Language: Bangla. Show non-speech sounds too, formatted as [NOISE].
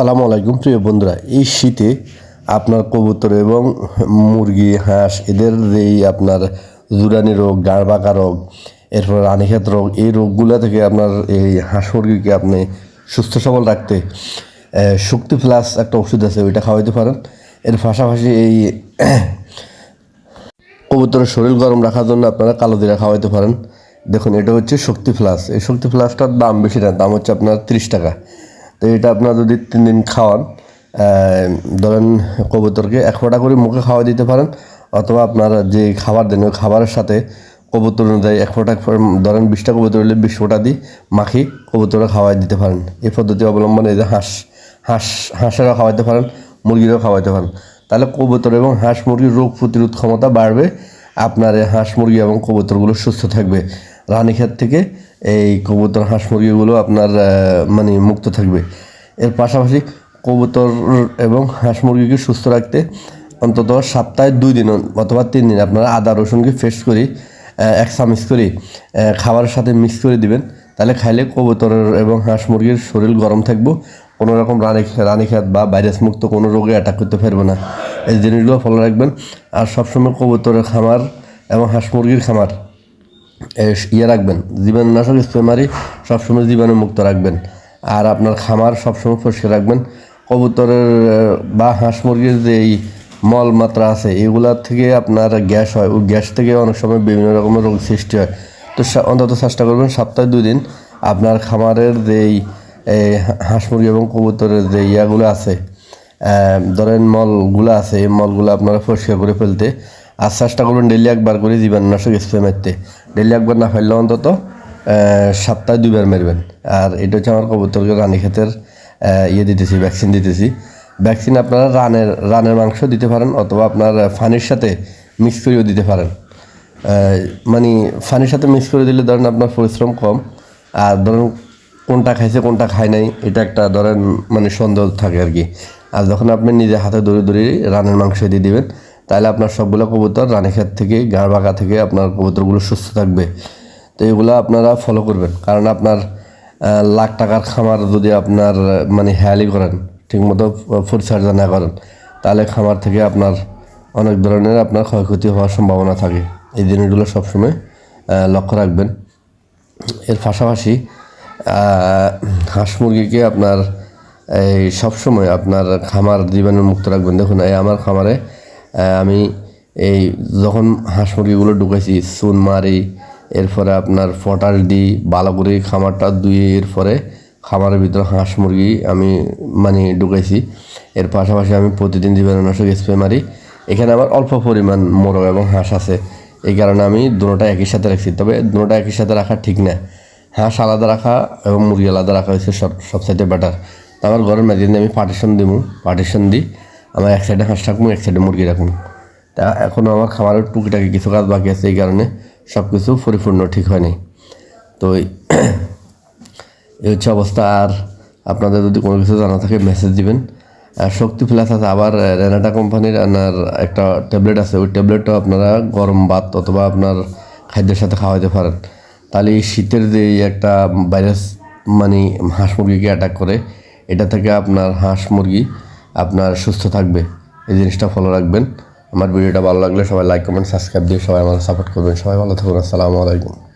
আসসালামু আলাইকুম, প্রিয় বন্ধুরা। এই শীতে আপনার কবুতর এবং মুরগি, হাঁস, এদের যেই আপনার জুরানি রোগ, গাড় বাঁকা রোগ, এরপর রানীক্ষেত রোগ, এই রোগগুলো থেকে আপনার এই হাঁস মুরগিকে আপনি সুস্থ, সবল রাখতে শক্তি প্লাস একটা ওষুধ আছে, ওইটা খাওয়াইতে পারেন। এর পাশাপাশি এই কবুতরের শরীর গরম রাখার জন্য আপনারা কালো জিরা খাওয়াইতে পারেন। দেখুন, এটা হচ্ছে শক্তি প্লাস এই শক্তি প্লাসটার দাম বেশি না, দাম হচ্ছে আপনার তিরিশ টাকা। তো এটা আপনার যদি তিন দিন খাওয়ান ধরেন কবুতরকে এক ফোঁটা করে মুখে খাওয়া দিতে পারেন, অথবা আপনার যে খাবার দেন, ওই খাবারের সাথে কবুতর অনুযায়ী এক ফোঁটা ধরেন বিশটা কবুতর হলে বিশ ফোঁটা দিই মাখি কবুতরে খাওয়াই দিতে পারেন। এই পদ্ধতি অবলম্বনে এই যে হাঁস হাঁস, হাঁসেরও খাওয়াইতে পারেন, মুরগিরও খাওয়াইতে পারেন। তাহলে কবুতর এবং হাঁস মুরগির রোগ প্রতিরোধ ক্ষমতা বাড়বে, আপনার হাঁস মুরগি এবং কবুতরগুলো সুস্থ থাকবে। রানীক্ষেত থেকে এই কবুতর হাঁস মুরগিগুলো আপনার মানে মুক্ত থাকবে। এর পাশাপাশি কবুতর এবং হাঁস মুরগিকে সুস্থ রাখতে অন্তত সপ্তাহে দুই দিন অথবা তিন দিন আপনারা আদা, রসুনকে ফ্রেশ করি এক চামচ করে খাবারের সাথে মিক্স করে দিবেন। তাহলে খাইলে কবুতরের এবং হাঁস মুরগির শরীর গরম থাকব। কোনো রকম রানী, রানীক্ষেত বা ভাইরাস মুক্ত কোনো রোগে অ্যাটাক করতে পারবে না। এই জিনিসগুলো ফলো রাখবেন। আর সবসময় কবুতরের খামার এবং হাঁস মুরগির খামার ইয়ে রাখবেন। জীবাণুনাশক স্প্রে মারি, সবসময় জীবাণু মুক্ত রাখবেন। আর আপনার খামার সবসময় পরিষ্কার রাখবেন। কবুতরের বা হাঁস মুরগির যে এই মল মাত্রা আছে, এগুলার থেকে আপনার গ্যাস হয়। ওই গ্যাস থেকে অনেক সময় বিভিন্ন রকমের রোগ সৃষ্টি হয়। তো অন্তত চেষ্টা করবেন সপ্তাহে দুই দিন আপনার খামারের যেই হাঁস মুরগি এবং কবুতরের যে ইয়াগুলো আছে ধরেন মলগুলো আছে, এই মলগুলো আপনারা পরিষ্কার করে ফেলতে। আর চেষ্টা করবেন ডেলি একবার করে জীবাণুনাশক স্প্রে মারতে। ডেলি একবার না ফেললে অন্তত সপ্তাহে দুইবার মারবেন। আর এটা হচ্ছে আমার কবুতরকে রানী ক্ষেতের ইয়ে দিতেছি ভ্যাকসিন দিতেছি। ভ্যাকসিন আপনারা রানের রানের মাংস দিতে পারেন অথবা আপনার ফানির সাথে মিক্স করেও দিতে পারেন। মানে ফানির সাথে মিক্স করে দিলে ধরেন আপনার পরিশ্রম কম। আর ধরেন কোনটা খাইছে, কোনটা খায় নাই, এটা একটা ধরেন মানে সন্দেহ থাকে আর কি। আর যখন আপনি নিজে হাতে দৌড়ে দৌড়ে রানের মাংস দিয়ে দিবেন তাহলে আপনার সবগুলো কবুতর রানীক্ষেত থেকে গাড় বাঁকা থেকে আপনার কবুতরগুলো সুস্থ থাকবে। তো এগুলো আপনারা ফলো করবেন। কারণ আপনার লাখ টাকার খামার যদি আপনার মানে হেয়ালি করেন, ঠিকমতো পরিচর্যা না করেন, তাহলে খামার থেকে আপনার অনেক ধরনের আপনার ক্ষয়ক্ষতি হওয়ার সম্ভাবনা থাকে। এই জিনিসগুলো সবসময় লক্ষ্য রাখবেন। এর পাশাপাশি হাঁস মুরগিকে আপনার, এই সবসময় আপনার খামার জীবাণুমুক্ত রাখবেন। দেখুন, এই আমার খামারে আমি এই যখন হাঁস মুরগিগুলো ঢুকেছি, চুন মারি, এরপরে আপনার পটাশ দিই ভালো করে খামারটা ধুয়ে এরপরে খামারের ভিতরে হাঁস মুরগি আমি মানে ঢুকেছি। এর পাশাপাশি আমি প্রতিদিন জীবাণুনাশক স্প্রে মারি। এখানে আমার অল্প পরিমাণ মোরগ এবং হাঁস আছে। এই কারণে আমি দুটোটা একই সাথে রাখছি। তবে দুটোটা একই সাথে রাখা ঠিক না। হাঁস আলাদা রাখা এবং মুরগি আলাদা রাখা হয়েছে সব সবসাইডে বেটার আমার ঘরের মেঝে আমি পার্টিশন দিব পার্টিশন দিই আমার এক সাইডে হাঁস রাখব এক সাইডে মুরগি রাখব। তা এখনও আমার খামারের টুকিটাকি কিছু কাজ বাকি আছে, এই কারণে সব কিছু পরিপূর্ণ ঠিক হয়নি তো [COUGHS] এই হচ্ছে অবস্থা। আর আপনাদের যদি কোনো কিছু জানা থাকে মেসেজ দিবেন। আর শক্তি প্লাস আছে, আবার রেনাটা কোম্পানির আপনার একটা ট্যাবলেট আছে, ওই ট্যাবলেটটাও আপনারা গরম ভাত অথবা আপনার খাদ্যের সাথে খাওয়াইতে পারেন। তাহলে এই শীতের যে একটা ভাইরাস মানে হাঁস মুরগিকে অ্যাটাক করে, এটা থেকে আপনার হাঁস মুরগি আপনার সুস্থ থাকবে। এই জিনিসটা ফলো রাখবেন। আমার ভিডিওটা ভালো লাগলে সবাই লাইক কমেন্ট সাবস্ক্রাইব দিয়ে সবাই আমার সাপোর্ট করবেন। সবাই ভালো থাকুন। আসসালামু আলাইকুম।